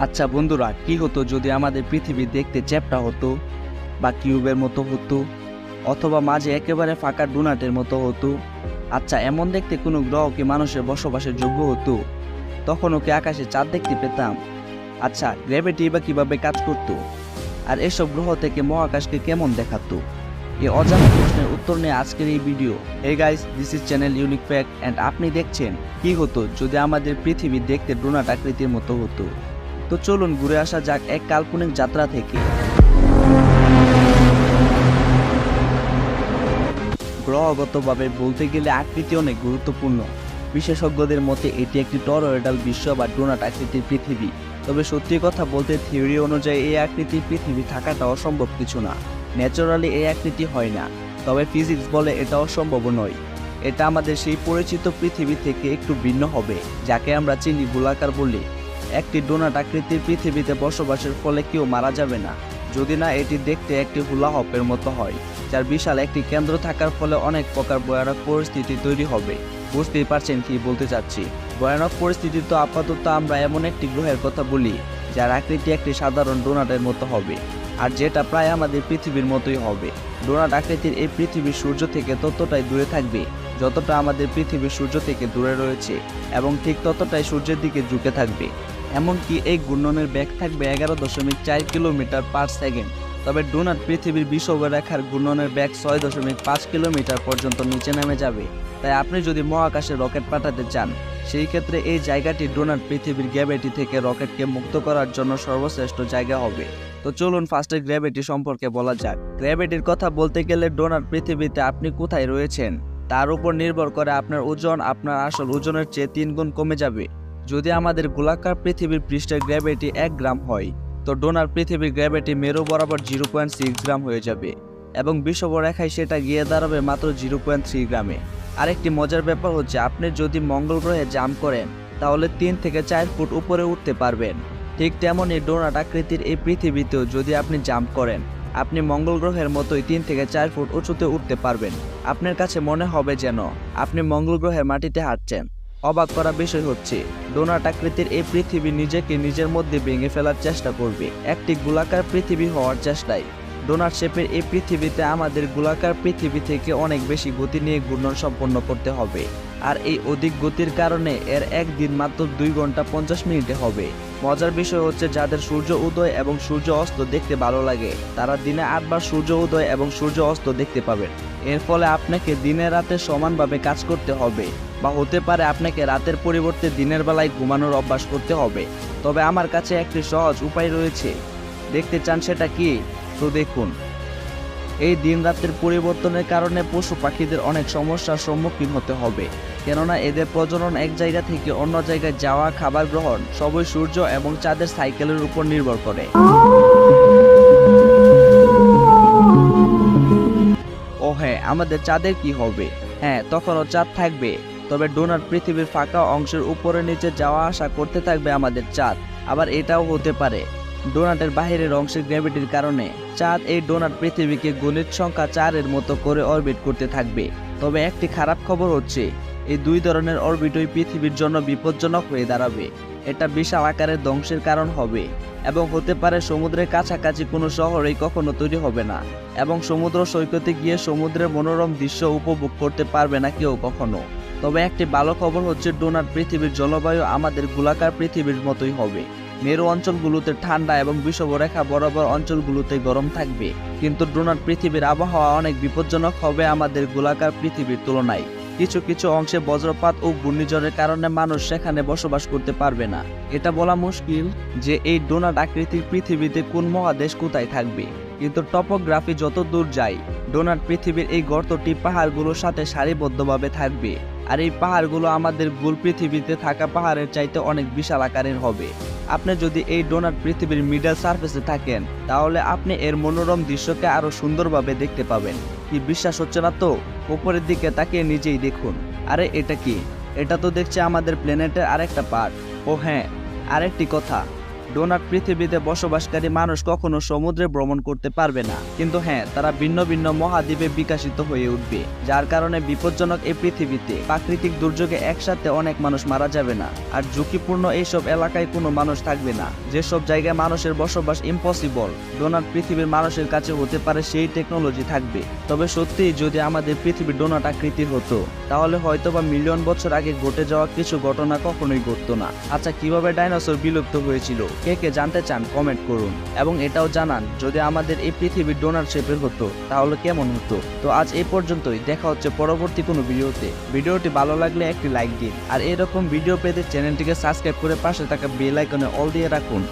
আচ্ছা বন্ধুরা, কি হতো যদি আমাদের পৃথিবী দেখতে চ্যাপটা হতো বা কিউবের মতো হতো? অথবা মাঝে একেবারে ফাঁকা ডোনাটের মতো হতো? আচ্ছা এমন দেখতে কোনো গ্রহ কি মানুষের বসবাসের যোগ্য হতো? তখন ওকে আকাশে চাঁদ দেখতে পেতাম? আচ্ছা গ্র্যাভিটি বা কীভাবে কাজ করতো? আর এসব গ্রহ থেকে মহাকাশকে কেমন দেখাতো? এই অজানা প্রশ্নের উত্তর নিয়ে আজকের এই video. Hey guys this is channel unique fact and আপনি দেখছেন কি হতো যদি আমাদের পৃথিবী দেখতে ডোনাট আকৃতির মতো হতো? তো চলুন ঘুরে আসা যাক এক কাল্পনিক যাত্রা থেকে। গ্রহগতভাবে বলতে গেলে আকৃতি অনেক গুরুত্বপূর্ণ। বিশেষজ্ঞদের মতে এটি একটি টরয়েডাল বিশ্ব বা ডোনাট আকৃতির পৃথিবী। তবে সত্যি কথা বলতে থিওরি অনুযায়ী এই আকৃতির পৃথিবী থাকাটা অসম্ভব কিছু না। ন্যাচারালি এই আকৃতি হয় না। তবে ফিজিক্স বলে এটা অসম্ভব নয়। এটা আমাদের সেই পরিচিত পৃথিবী থেকে একটু ভিন্ন হবে, যাকে আমরা চিনি গোলাকার বলি। একটি ডোনাট আকৃতির পৃথিবীতে বসবাসের ফলে কেউ মারা যাবে না। যদি না, এটি দেখতে একটি হুলা হপের মতো হয়, যার বিশাল একটি কেন্দ্র থাকার ফলে অনেক প্রকার ভয়ানক পরিস্থিতি তৈরি হবে। বুঝতেই পারছেন কি বলতে চাচ্ছি? ভয়ানক পরিস্থিতি তো আপাতত আমরা এমন একটি গ্রহের কথা বলি, যার আকৃতি একটি সাধারণ ডোনাটের মতো হবে, আর যেটা প্রায় আমাদের পৃথিবীর মতোই হবে। ডোনাট আকৃতির এই পৃথিবী সূর্য থেকে ততটাই দূরে থাকবে, যতটা আমাদের পৃথিবী সূর্য থেকে দূরে রয়েছে, এবং ঠিক ততটাই সূর্যের দিকে ঝুঁকে থাকবে। এমনকি এই ঘূর্ণনের ব্যাগ থাকবে এগারো দশমিক চার কিলোমিটার পার সেকেন্ড। তবে ডোনাট পৃথিবীর বিষুবরেখার ঘূর্ণনের ব্যাগ ছয় দশমিক পাঁচ কিলোমিটার পর্যন্ত নিচে নেমে যাবে। তাই আপনি যদি মহাকাশে রকেট পাঠাতে চান, সেই ক্ষেত্রে এই জায়গাটি ডোনাট পৃথিবীর গ্র্যাভিটি থেকে রকেটকে মুক্ত করার জন্য সর্বশ্রেষ্ঠ জায়গা হবে। তো চলুন ফার্স্টে গ্র্যাভিটি সম্পর্কে বলা যাক। গ্র্যাভিটির কথা বলতে গেলে ডোনাট পৃথিবীতে আপনি কোথায় রয়েছেন? তার উপর নির্ভর করে আপনার ওজন, আপনার আসল ওজনের চেয়ে তিন গুণ কমে যাবে। যদি আমাদের গোলাকার পৃথিবীর পৃষ্ঠের গ্র্যাভিটি এক গ্রাম হয়, তো ডোনার পৃথিবীর গ্র্যাভিটি মেরু বরাবর জিরো পয়েন্ট সিক্স গ্রাম হয়ে যাবে এবং বিষুবরেখায় সেটা গিয়ে দাঁড়াবে মাত্র জিরো পয়েন্ট থ্রি গ্রামে। আরেকটি মজার ব্যাপার হচ্ছে, আপনি যদি মঙ্গল গ্রহে জাম্প করেন, তাহলে তিন থেকে চার ফুট উপরে উঠতে পারবেন। ঠিক তেমনই ডোনাট আকৃতির এই পৃথিবীতেও যদি আপনি জাম্প করেন, আপনি মঙ্গল গ্রহের মতোই তিন থেকে চার ফুট উঁচুতে উঠতে পারবেন। আপনার কাছে মনে হবে যেন আপনি মঙ্গল গ্রহের মাটিতে হাঁটছেন। অবাক করা বিষয় হচ্ছে, ডোনাট আকৃতির এই পৃথিবী নিজেকে নিজের মধ্যে ভেঙে ফেলার চেষ্টা করবে। একটি গোলাকার পৃথিবী হওয়ার চেষ্টায়, ডোনাট শেপের এই পৃথিবীতে আমাদের গোলাকার পৃথিবী থেকে অনেক বেশি গতি নিয়ে ঘূর্ণন সম্পন্ন করতে হবে। আর এই অধিক গতির কারণে এর একদিন মাত্র দুই ঘণ্টা পঞ্চাশ মিনিটে হবে। মজার বিষয় হচ্ছে, যাদের সূর্য উদয় এবং সূর্য অস্ত দেখতে ভালো লাগে, তারা দিনে আটবার সূর্য উদয় এবং সূর্য অস্ত দেখতে পাবেন। এর ফলে আপনাকে দিনে রাতে সমানভাবে কাজ করতে হবে। বা হতে পারে আপনাকে রাতের পরিবর্তে দিনের বেলায় ঘুমানোর অভ্যাস করতে হবে। তবে আমার কাছে একটি সহজ উপায় রয়েছে। দেখতে চান সেটা কি? তো দেখুন। এই দিন রাতের পরিবর্তনের কারণে পশু পাখিদের অনেক সমস্যার সম্মুখীন হতে হবে। কেননা এদের প্রজনন এক জায়গা থেকে অন্য জায়গায় যাওয়া, খাবার গ্রহণ, সবই সূর্য এবং চাঁদের সাইকেলের উপর নির্ভর করে। ও হ্যাঁ আমাদের চাঁদের কি হবে? হ্যাঁ তখনও চাঁদ থাকবে। তবে ডোনাট পৃথিবীর ফাঁকা অংশের উপরে নিচে যাওয়া আসা করতে থাকবে আমাদের চাঁদ। আবার এটাও হতে পারে। ডোনাটের বাহিরের অংশের গ্র্যাভিটির কারণে চাঁদ এই ডোনাট পৃথিবীকে গণিত সংখ্যা চারের মতো করে অরবিট করতে থাকবে। তবে একটি খারাপ খবর হচ্ছে, এই দুই ধরনের অরবিটই পৃথিবীর জন্য বিপজ্জনক হয়ে দাঁড়াবে। এটা বিশাল আকারের ধ্বংসের কারণ হবে এবং হতে পারে সমুদ্রের কাছাকাছি কোনো শহরেই কখনো তৈরি হবে না এবং সমুদ্র সৈকতে গিয়ে সমুদ্রের মনোরম দৃশ্য উপভোগ করতে পারবে না কেউ কখনো। তবে একটি ভালো খবর হচ্ছে ডোনাট পৃথিবীর জলবায়ু আমাদের গোলাকার পৃথিবীর মতোই হবে। মেরু অঞ্চলগুলোতে ঠান্ডা এবং বিষুবরেখা বরাবর অঞ্চলগুলোতে গরম থাকবে। কিন্তু ডোনাট পৃথিবীর আবহাওয়া অনেক বিপজ্জনক হবে আমাদের গোলাকার পৃথিবীর তুলনায়। কিছু কিছু অংশে বজ্রপাত ও ঘূর্ণিঝড়ের কারণে মানুষ সেখানে বসবাস করতে পারবে না। এটা বলা মুশকিল যে এই ডোনাট আকৃতির পৃথিবীতে কোন মহাদেশ কোথায় থাকবে। কিন্তু টপোগ্রাফি যত দূর যায় ডোনাট পৃথিবীর এই গর্তটি পাহাড়গুলোর সাথে সারিবদ্ধভাবে থাকবে। আর এই পাহাড়গুলো আমাদের গোল পৃথিবীতে থাকা পাহাড়ের চাইতে অনেক বিশাল আকারের হবে। আপনি যদি এই ডোনাট পৃথিবীর মিডল সার্ফেসে থাকেন, তাহলে আপনি এর মনোরম দৃশ্যকে আরও সুন্দরভাবে দেখতে পাবেন। কি বিশ্বাস হচ্ছে না তো? উপরের দিকে তাকিয়ে নিজেই দেখুন। আরে, এটা কি? এটা তো দেখছে আমাদের প্ল্যানেটের আরেকটা পার্ট ও হ্যাঁ আরেকটি কথা। ডোনাট পৃথিবীতে বসবাসকারী মানুষ কখনো সমুদ্রে ভ্রমণ করতে পারবে না। কিন্তু হ্যাঁ তারা ভিন্ন ভিন্ন মহাদ্বীপে বিকাশিত হয়ে উঠবে, যার কারণে বিপজ্জনক এই পৃথিবীতে প্রাকৃতিক দুর্যোগে একসাথে অনেক মানুষ মারা যাবে না। আর ঝুঁকিপূর্ণ এইসব এলাকায় কোনো মানুষ থাকবে না। যেসব জায়গায় মানুষের বসবাস ইম্পসিবল ডোনাট পৃথিবীর মানুষের কাছে হতে পারে সেই টেকনোলজি থাকবে। তবে সত্যি যদি আমাদের পৃথিবী ডোনাট আকৃতির হতো, তাহলে হয়তো বা মিলিয়ন বছর আগে ঘটে যাওয়া কিছু ঘটনা কখনোই ঘটতো না। আচ্ছা কীভাবে ডাইনোসর বিলুপ্ত হয়েছিল? কে কে জানতে চান কমেন্ট করুন। এবং এটাও জানান, যদি আমাদের এই পৃথিবীর ডোনারশিপের হতো, তাহলে কেমন হতো? তো আজ এই পর্যন্তই, দেখা হচ্ছে পরবর্তী কোনো ভিডিওতে। ভিডিওটি ভালো লাগলে একটি লাইক দিন। আর এরকম ভিডিও পেতে চ্যানেলটিকে সাবস্ক্রাইব করে পাশে থাকা বেল আইকনে অল দিয়ে রাখুন।